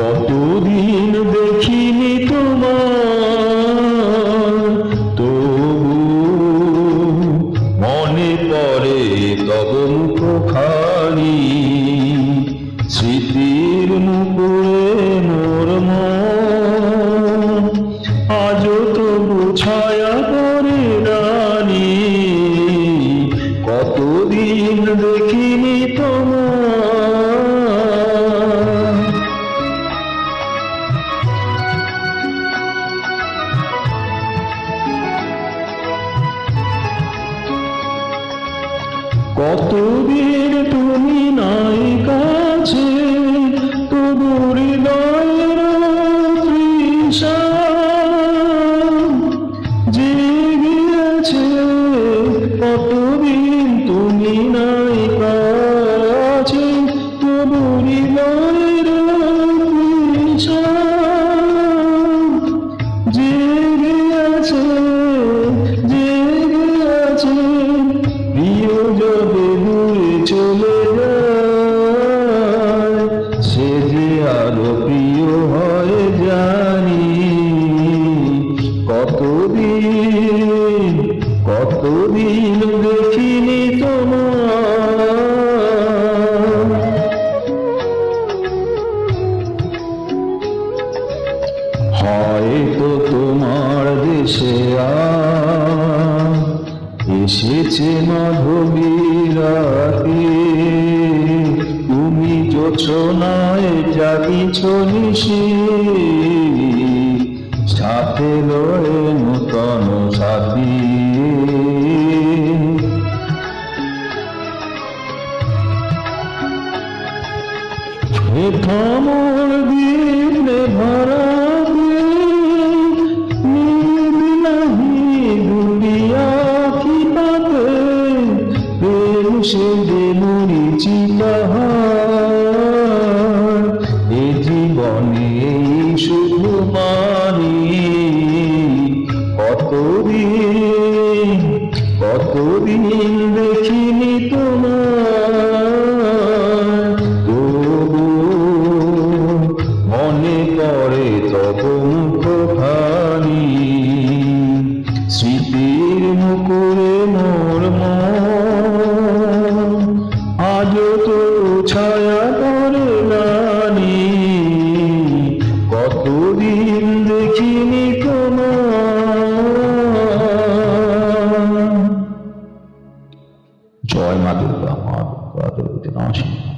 কতদিন দেখিনি তোমার? তবু মনে পড়ে তব মুখখানি স্মৃতির মুকুরে মোর আজ তবু ছায়া করে রানী। কতদিন দেখ কতদিন তুমি নাই কাছে তবু হৃদয়ের তৃষা জেগেছে। কতদিন তুমি নাই কতদিন কতদিন দেখিনি তোমার? হয়তো তোমার দেশে এসেছে মাধবীরাতে তুমি যোছনায় জাগিছ নিশি। সাথে লড়ে নূতন সাথী হে থামর দিনে ভরা সে যে মরিচি পাহাড় কতদিন দেখিনি তোমার? মনে পড়ে তব মুখ খানি স্মৃতির মুকুরে মোর আজও তো ছায়া করে নানি। কতদিন জয় মা দুর্গা মা দুর্গা দুর্গতি নমস্কার